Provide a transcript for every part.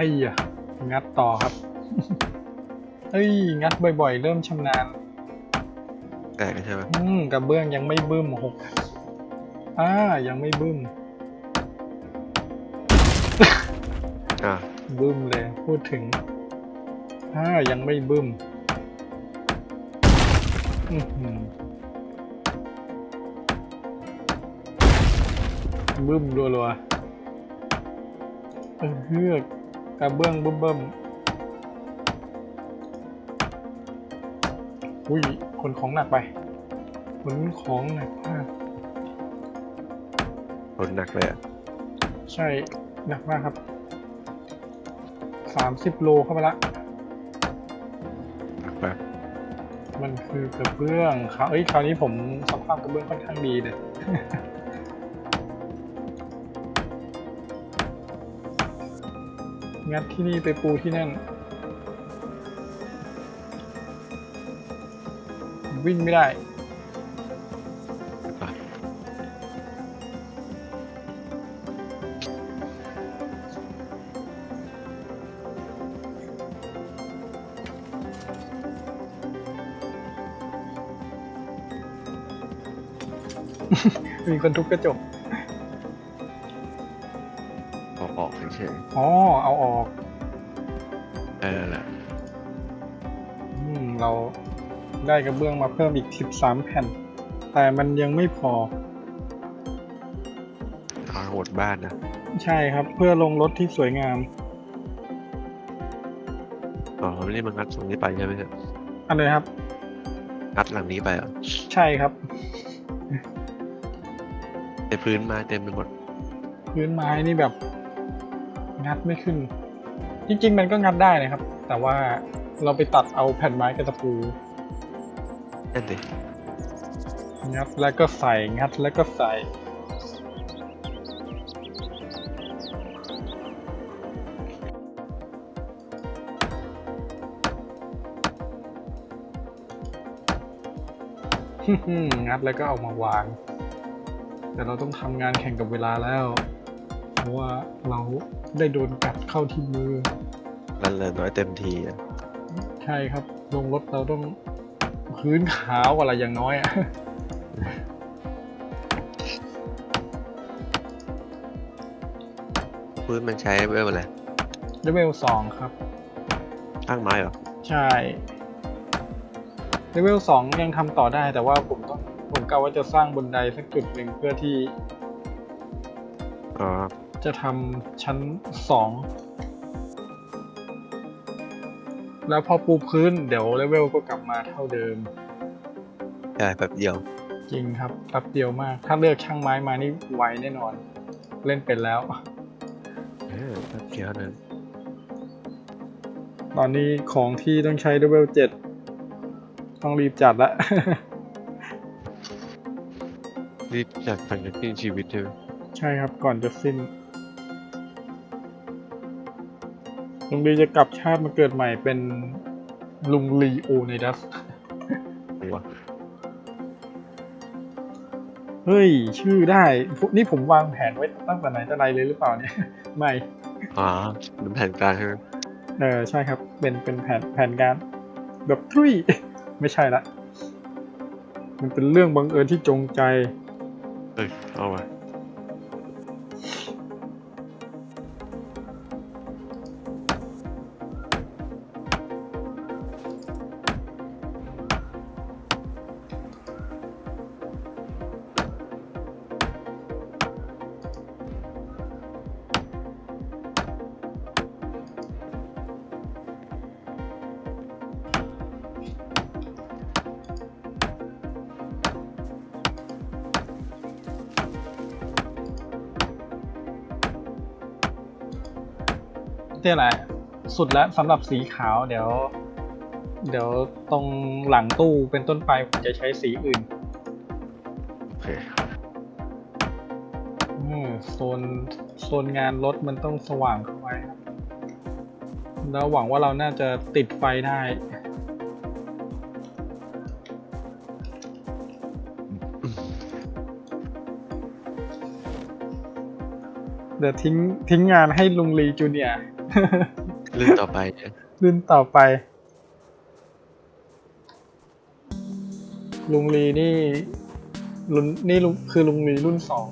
ไอ้ยะงัดต่อครับ เอ้ย งัดบ่อยๆ เริ่มชำนาญ แตกใช่ไหมอืมกระเบื้องยังไม่บึ้มหกอ่ายังไม่บึ้ม อ่าบึ้มเลยพูดถึงอ่ายังไม่บึ้มอือหือบึ้มรัวๆเออเฮือก กระเบื้องบึ้มบึ้มอุ้ยขนของหนักไปขนของหนักมากผลหนักเลยอะใช่หนักมากครับสามสิบโลเข้าไปละหนักแบบมันคือกระเบื้องครับเอ้ยคราวนี้ผมสภาพกระเบื้องค่อนข้างดีเลย งัดที่นี่ไปปูที่นั่น วิ่งไม่ได้อะมีคนทุบกระจก ออกออกเฉยอ๋อ เอาออกๆเออแหละอืมเราได้กระเบื้องมาเพิ่มอีก 13 แผ่น แต่มันยังไม่พอทางหมดบ้านนะใช่ครับ เพื่อลงรถที่สวยงาม อ๋อไม่ได้มางัดตรงนี้ไปใช่ไหมครับอันเลยครับ งัดหลังนี้ไปเหรอะใช่ครับ ในพื้นไมาเต็มไปหมดพื้นไม้นี่แบบ งัดไม่ขึ้น จริง ๆ มันก็งัดได้นะครับ แต่ว่าเราไปตัดเอาแผ่นไม้กับตะปูนั่นดิงัดแล้วก็ใส่งัดแล้วก็ใส่งัดแล้วก็เอามาวาง แต่เราต้องทำงานแข่งกับเวลาแล้ว เพราะว่าเรา ได้โดนกัดเข้าที่มือ นั่นเลยน้อยเต็มทีอะใช่ครับ ลงรถเราต้องพื้นขาวอะไรอย่างน้อยอะพื้นมันใช้เวลอะไรเลเวลสองครับข้างไม้เหรอ ใช่เลเวลสองยังทำต่อได้แต่ว่าผมต้องผมกะว่าจะสร้างบนไดสักจุดหนึ่งเพื่อที่ อ๋อ จะทำชั้นสองแล้วพอปูพื้นเดี๋ยวเลเวลก็กลับมาเท่าเดิม ใช่แบบเดียว จริงครับแป๊บเดียวมาก ถ้าเลือกช่างไม้มานี่ไวแน่นอน เล่นเป็นแล้วเออแบบเดียวนั้นตอนนี้ของที่ต้องใช้เลเวลเจ็ดต้องรีบจัดละ รีบจัดพันกับที่ชีวิตใช่ไหมใช่ครับก่อนจะสิ้น ลุงลีจะกลับชาติมาเกิดใหม่เป็นลุงลีโอไนดัสอะไรวะเฮ้ย ชื่อได้พวกนี่ผมวางแผนไว้ตั้งแต่ไหนแต่ไรเลยหรือเปล่าเนี่ย ไม่ อ๋อเป็นแผ่นกลางใช่ไหมเออ ใช่ครับ เป็น เป็นแผน แผนการ แบบทรีไม่ใช่ละ มันเป็นเรื่องบังเอิญที่จงใจ เอ้ยเอามา นี่แหละสุดแล้วสำหรับสีขาวเดี๋ยว เดี๋ยวตรงหลังตู้เป็นต้นไปผมจะใช้สีอื่นโอเคอืมโซนโซนงานรถมันต้องสว่างเข้าไว้ครับแล้วหวังว่าเราน่าจะติดไฟได้เดี๋ยวทิ้งทิ้งงานให้ลุงลีจูเนียร์ ลื่นต่อไปเนี่ยรุ่นต่อไป ลุงลีนี่รุ่นนี่ลุงคือลุงลีรุ่นสอง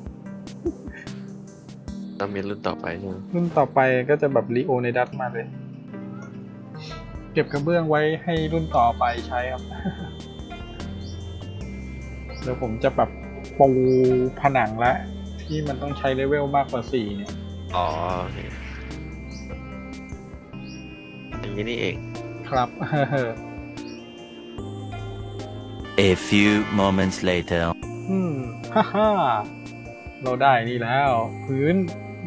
ต้องมีรุ่นต่อไปใช่ไหมรุ่นต่อไปก็จะแบบลีโอในดัตมาเลย เก็บกระเบื้องไว้ให้รุ่นต่อไปใช้ครับ เดี๋ยวผมจะแบบปูผนังและ ที่มันต้องใช้เลเวลมากกว่าสี่เนี่ย อ๋อโอเคอย่างนี้นี่เอง ครับ A few moments later. อืมฮ่าฮ่าเราได้นี่แล้ว พื้น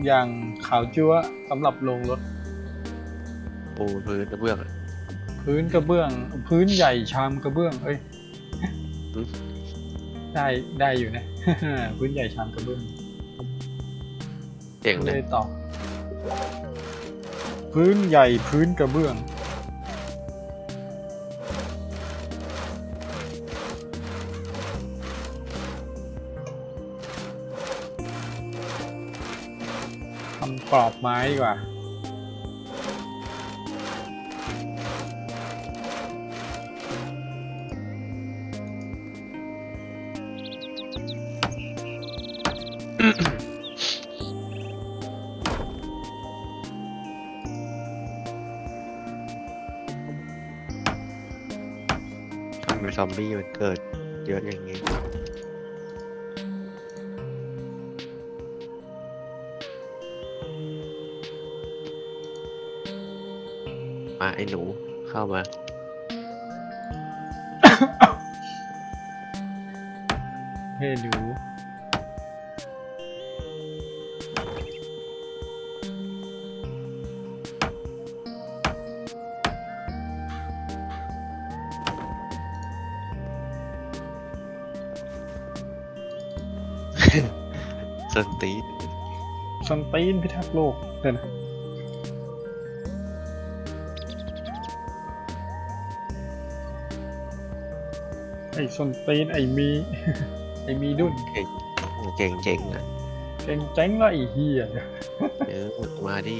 อย่างขาวจั๊วะสำหรับลงรถ ปูพื้นกระเบื้องอะพื้นกระเบื้อง พื้นใหญ่ชามกระเบื้อง เอ้ยอืมได้ได้อยู่นะ พื้นใหญ่ชามกระเบื้องเก่งเลเลยยต่อ พื้นใหญ่พื้นกระเบื้อง ทำกรอบไม้ดีกว่า ทำเป็นซอมบี้มันเกิดเยอะอย่างนี้มาไอ้หนูเข้ามาเฮ้หนู สนตีนสันตีนพิทักษ์โลกเดี๋ยวนะไอ้สันตีนไอ้มี ไอ้มีดุนเก่งเก่งเจ๋งอะเก่งเจ๋งละไอ้เฮียเออมาดิ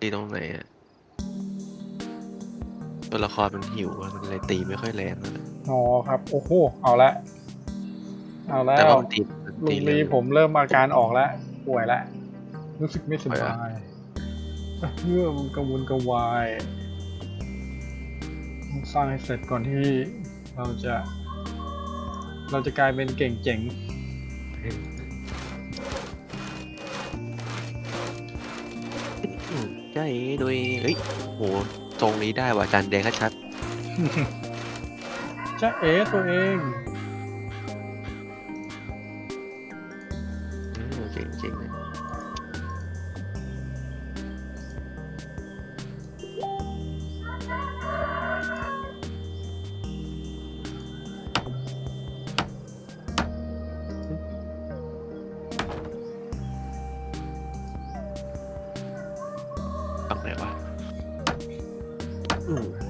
ตีตรงไหนอะตัวละครมันหิวอะมันเลยตีไม่ค่อยแรงนั่นแหละ อ๋อครับโอ้โหเอาละเอาแล้แต่วว่ามันตีมันลุตีงเร็ลีวผมเริ่มอาการออกแล้วป่วยแล้วรู้สึกไม่สป่วยบาอะยเมื่อมันกังวลกังวายต้องสร้างให้เสร็จก่อนที่เราจะ เราจะกลายเป็นเก่งเจ๋งอืมใช่โดยเฮ้ยโหตรงนี้ได้ว่ะจานแดงชัด จะเอ๋ตัวเองอืมเจ๋งเจ๋งเลยฝั่งไหนวะอืม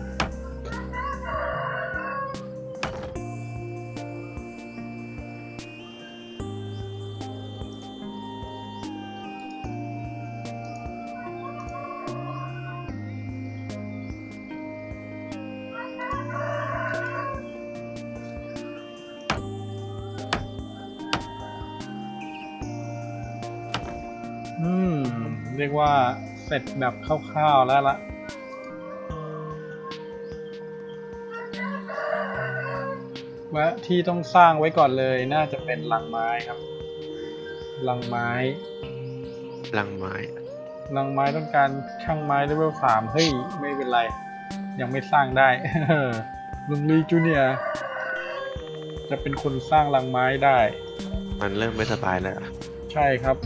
เรียกว่าเสร็จแบบคร่าวๆแล้วละและที่ต้องสร้างไว้ก่อนเลยน่าจะเป็นลังไม้ครับลังไม้ลังไม้ลังไม้ต้องการช่างไม้เลเวลสามเฮ้ย ไม่เป็นไร ยังไม่สร้างได้ลุงลีจูเนียร์จะเป็นคนสร้างลังไม้ได้ มันเริ่มไม่สบายแล้วอะใช่ครับ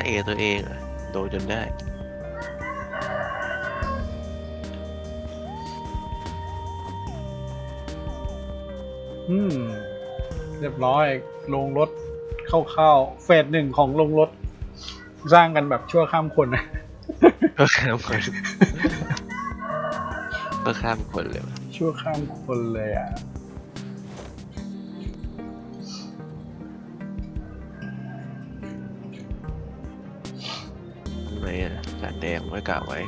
าเอตัวเองอะโดนจนได้อืม เรียบร้อยลงรถเข้าๆเฟสหนึ่งของลงรถ สร้างกันแบบชั่วข้ามคนนะเพื่อข้ามคนเพื่อข้ามคนเลยวะชั่วข้ามคนเลยอะ กันแดงไว้กะไว้